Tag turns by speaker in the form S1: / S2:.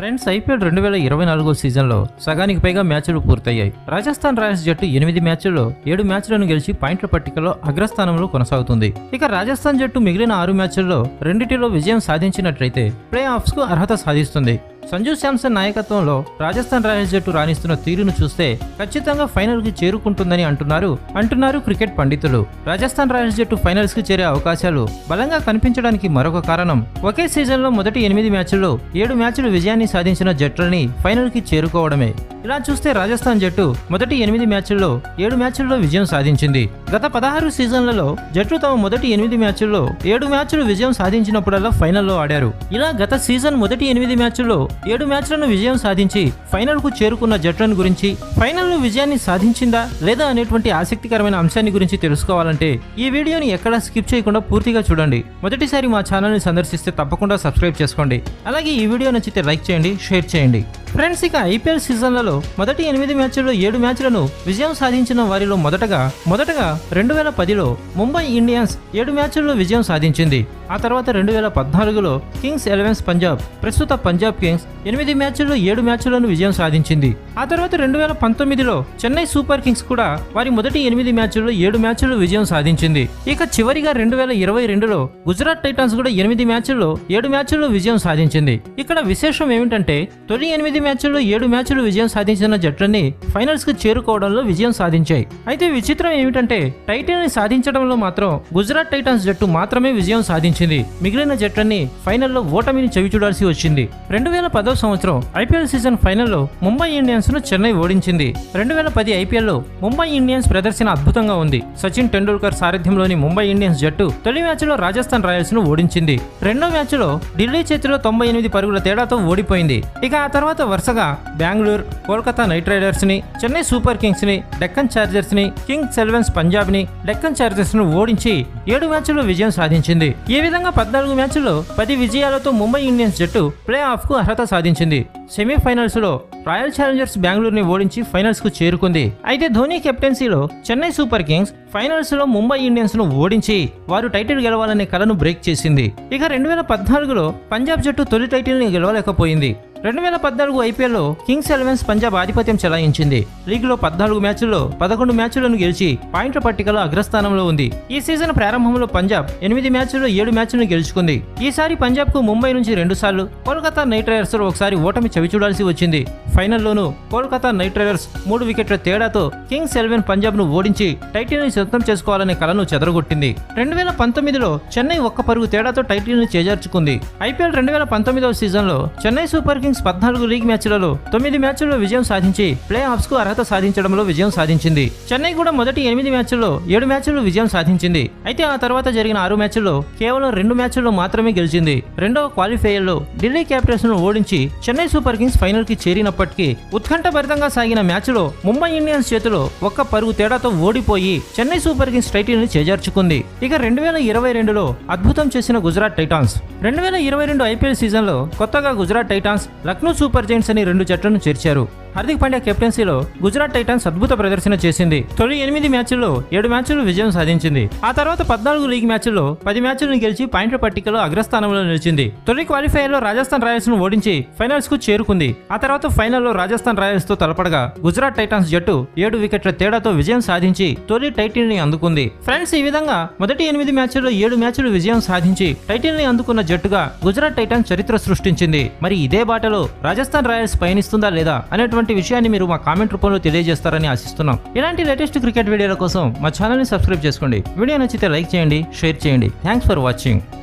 S1: Friends IPL రెండు వేల ఇరవై నాలుగో సీజన్లో సగానికి పైగా మ్యాచ్లు పూర్తయ్యాయి. రాజస్థాన్ రాయల్స్ జట్టు ఎనిమిది మ్యాచ్ల్లో ఏడు మ్యాచ్లను గెలిచి పాయింట్ల పట్టికలో అగ్రస్థానంలో కొనసాగుతుంది. ఇక రాజస్థాన్ జట్టు మిగిలిన ఆరు మ్యాచ్ల్లో రెండిటిలో విజయం సాధించినట్లయితే ప్లే ఆఫ్స్కు అర్హత సాధిస్తుంది. సంజు శాంసన్ నాయకత్వంలో రాజస్థాన్ రాయల్స్ జట్టు రాణిస్తున్న తీరును చూస్తే ఖచ్చితంగా ఫైనల్కి చేరుకుంటుందని అంటున్నారు అంటున్నారు క్రికెట్ పండితులు. రాజస్థాన్ రాయల్స్ జట్టు ఫైనల్స్కి చేరే అవకాశాలు బలంగా కనిపించడానికి మరొక కారణం ఒకే సీజన్లో మొదటి ఎనిమిది మ్యాచ్ల్లో ఏడు మ్యాచ్లు విజయాన్ని సాధించిన జట్లని ఫైనల్కి చేరుకోవడమే. ఇలా చూస్తే రాజస్థాన్ జట్టు మొదటి ఎనిమిది మ్యాచ్ల్లో ఏడు మ్యాచ్ల్లో విజయం సాధించింది. గత పదహారు సీజన్లలో జట్టు తమ మొదటి ఎనిమిది మ్యాచ్ల్లో ఏడు మ్యాచ్లు విజయం సాధించినప్పుడల్లా ఫైనల్లో ఆడారు. ఇలా గత సీజన్ మొదటి ఎనిమిది మ్యాచ్ల్లో ఏడు మ్యాచ్లను విజయం సాధించి ఫైనల్కు చేరుకున్న జట్లను గురించి ఫైనల్లో విజయాన్ని సాధించిందా లేదా అనేటువంటి ఆసక్తికరమైన అంశాన్ని గురించి తెలుసుకోవాలంటే ఈ వీడియోని ఎక్కడా స్కిప్ చేయకుండా పూర్తిగా చూడండి. మొదటిసారి మా ఛానల్ని సందర్శిస్తే తప్పకుండా సబ్స్క్రైబ్ చేసుకోండి. అలాగే ఈ వీడియో నచ్చితే లైక్ చేయండి షేర్ చేయండి. ఫ్రెండ్స్ ఇక ఐపీఎల్ సీజన్లలో మొదటి ఎనిమిది మ్యాచ్ల్లో ఏడు మ్యాచ్లను విజయం సాధించిన వారిలో మొదటగా మొదటగా రెండు వేల పదిలో ముంబై ఇండియన్స్ ఏడు మ్యాచ్ల్లో విజయం సాధించింది. ఆ తర్వాత రెండు వేల పద్నాలుగులో కింగ్స్ ఎలెవెన్స్ పంజాబ్ ప్రస్తుత పంజాబ్ కింగ్స్ ఎనిమిది మ్యాచ్ల్లో ఏడు మ్యాచ్లను విజయం సాధించింది. ఆ తర్వాత రెండు వేల పంతొమ్మిదిలో చెన్నై సూపర్ కింగ్స్ కూడా వారి మొదటి ఎనిమిది మ్యాచ్ల్లో ఏడు మ్యాచ్లు విజయం సాధించింది. ఇక చివరిగా రెండు వేల ఇరవై రెండులో గుజరాత్ టైటాన్స్ కూడా ఎనిమిది మ్యాచ్ల్లో ఏడు మ్యాచ్ల్లో విజయం సాధించింది. ఇక్కడ విశేషం ఏమిటంటే తొలి ఎనిమిది మ్యాచ్ల్లో ఏడు మ్యాచ్లు విజయం సాధించిన జట్లన్నీ ఫైనల్స్కు చేరుకోవడంలో విజయం సాధించాయి. అయితే విచిత్రం ఏమిటంటే టైటిల్ని సాధించడంలో మాత్రం గుజరాత్ టైటన్స్ జట్టు మాత్రమే విజయం సాధించింది. మిగిలిన జట్లన్నీ ఫైనల్లో ఓటమిని చవిచూడాల్సి వచ్చింది. రెండు వేల పదో సంవత్సరం ఐపీఎల్ సీజన్ ఫైనల్లో ముంబై ఇండియన్స్ను చెన్నై ఓడించింది. రెండు వేల పది ఐపీఎల్లో ముంబై ఇండియన్స్ ప్రదర్శన అద్భుతంగా ఉంది. సచిన్ టెండూల్కర్ సారథ్యంలోని ముంబై ఇండియన్స్ జట్టు తొలి మ్యాచ్లో రాజస్థాన్ రాయల్స్ను ఓడించింది. రెండో మ్యాచ్లో ఢిల్లీ చేతిలో తొంభై ఎనిమిది పరుగుల తేడాతో ఓడిపోయింది. ఇక ఆ తర్వాత వరుసగా బెంగళూరు కోల్కతా నైట్ రైడర్స్ని చెన్నై సూపర్ కింగ్స్ని డెక్కన్ చార్జర్స్ని కింగ్స్ ఎలెవెన్స్ పంజాబ్ని డెక్కన్ చార్జర్స్ను ఓడించి ఏడు మ్యాచ్ల్లో విజయం సాధించింది. ఈ విధంగా పద్నాలుగు మ్యాచ్ల్లో పది విజయాలతో ముంబై ఇండియన్స్ జట్టు ప్లే ఆఫ్కు అర్హత సాధించింది. సెమీఫైనల్స్లో రాయల్ ఛాలెంజర్స్ బెంగళూరుని ఓడించి ఫైనల్స్కు చేరుకుంది. అయితే ధోని కెప్టెన్సీలో చెన్నై సూపర్ కింగ్స్ ఫైనల్స్లో ముంబై ఇండియన్స్ను ఓడించి వారు టైటిల్ గెలవాలనే కలను బ్రేక్ చేసింది. ఇక రెండు వేల పద్నాలుగులో పంజాబ్ జట్టు తొలి టైటిల్ని గెలవలేకపోయింది. రెండు వేల పద్నాలుగు ఐపీఎల్లో కింగ్స్ ఎలెవెన్స్ పంజాబ్ ఆధిపత్యం చెలాయించింది. లీగ్లో పద్నాలుగు మ్యాచ్ల్లో పదకొండు మ్యాచ్లను గెలిచి పాయింట్ల పట్టికలో అగ్రస్థానంలో ఉంది. ఈ సీజన్ ప్రారంభంలో పంజాబ్ ఎనిమిది మ్యాచ్ల్లో ఏడు మ్యాచ్లను గెలుచుకుంది. ఈసారి పంజాబ్కు ముంబై నుంచి రెండు సార్లు కోల్కతా నైట్ రైడర్స్ ఒకసారి ఓటమి చవిచూడాల్సి వచ్చింది. ఫైనల్లోనూ కోల్కతా నైట్ రైడర్స్ మూడు వికెట్ల తేడాతో కింగ్స్ ఎలెవెన్ పంజాబ్ను ఓడించి టైటిల్ని సొంతం చేసుకోవాలనే కలను చెదరగొట్టింది. రెండు వేల పంతొమ్మిదిలో చెన్నై ఒక్క పరుగు తేడాతో టైటిల్ను చేజార్చుకుంది. ఐపీఎల్ రెండు వేల పంతొమ్మిదవ సీజన్లో చెన్నై సూపర్ కింగ్స్ పద్నాలుగు లీగ్ మ్యాచ్లలో తొమ్మిది మ్యాచ్ల్లో విజయం సాధించి ప్లే ఆఫ్స్కు అర్హత సాధించడంలో విజయం సాధించింది. చెన్నై కూడా మొదటి ఎనిమిది మ్యాచ్ల్లో ఏడు మ్యాచ్ల్లో విజయం సాధించింది. అయితే ఆ తర్వాత జరిగిన ఆరు మ్యాచ్ల్లో కేవలం రెండు మ్యాచ్ల్లో మాత్రమే గెలిచింది. రెండవ క్వాలిఫైయర్లో ఢిల్లీ క్యాపిటల్స్ను ఓడించి చెన్నై సూపర్ కింగ్స్ ఫైనల్కి చేరినప్పటికీ ఉత్కంఠభరితంగా సాగిన మ్యాచ్లో ముంబై ఇండియన్స్ చేతిలో ఒక్క పరుగు తేడాతో ఓడిపోయి చెన్నై సూపర్ కింగ్స్ టైటిల్ని చేజార్చుకుంది. ఇక రెండు వేల ఇరవై రెండులో అద్భుతం చేసిన గుజరాత్ టైటాన్స్. రెండు వేల ఇరవై రెండు ఐపీఎల్ సీజన్లో కొత్తగా Gujarat Titans Lucknow Super Giants అని రెండు జట్లను చేర్చారు. హార్దిక్ పాండ్యా కెప్టెన్సీలో గుజరాత్ టైటాన్స్ అద్భుత ప్రదర్శన చేసింది. తొలి ఎనిమిది మ్యాచ్ల్లో ఏడు మ్యాచ్లు విజయం సాధించింది. ఆ తర్వాత పద్నాలుగు లీగ్ మ్యాచ్ల్లో పది మ్యాచ్లను గెలిచి పాయింట్ల పట్టికలో అగ్రస్థానంలో నిలిచింది. తొలి క్వాలిఫైయర్లో రాజస్థాన్ రాయల్స్ను ఓడించి ఫైనల్స్కు చేరుకుంది. ఆ తర్వాత ఫైనల్లో రాజస్థాన్ రాయల్స్తో తలపడగా గుజరాత్ టైటాన్స్ జట్టు ఏడు వికెట్ల తేడాతో విజయం సాధించి తొలి టైటిల్ని అందుకుంది. ఫ్రెండ్స్ ఈ విధంగా మొదటి ఎనిమిది మ్యాచ్ల్లో ఏడు మ్యాచ్లు విజయం సాధించి టైటిల్ని అందుకున్న జట్టుగా గుజరాత్ టైటన్స్ చరిత్ర సృష్టించింది. మరి ఇదే బాటలో రాజస్థాన్ రాయల్స్ పయనిస్తుందా లేదా అనేటువంటి విషయాన్ని మీరు మా కామెంట్ రూపంలో తెలియజేస్తారని ఆశిస్తున్నాం. ఇలాంటి లేటెస్ట్ క్రికెట్ వీడియోల కోసం మా ఛానల్ని సబ్స్క్రైబ్ చేసుకోండి. వీడియో నచ్చితే లైక్ చేయండి షేర్ చేయండి. Thanks for watching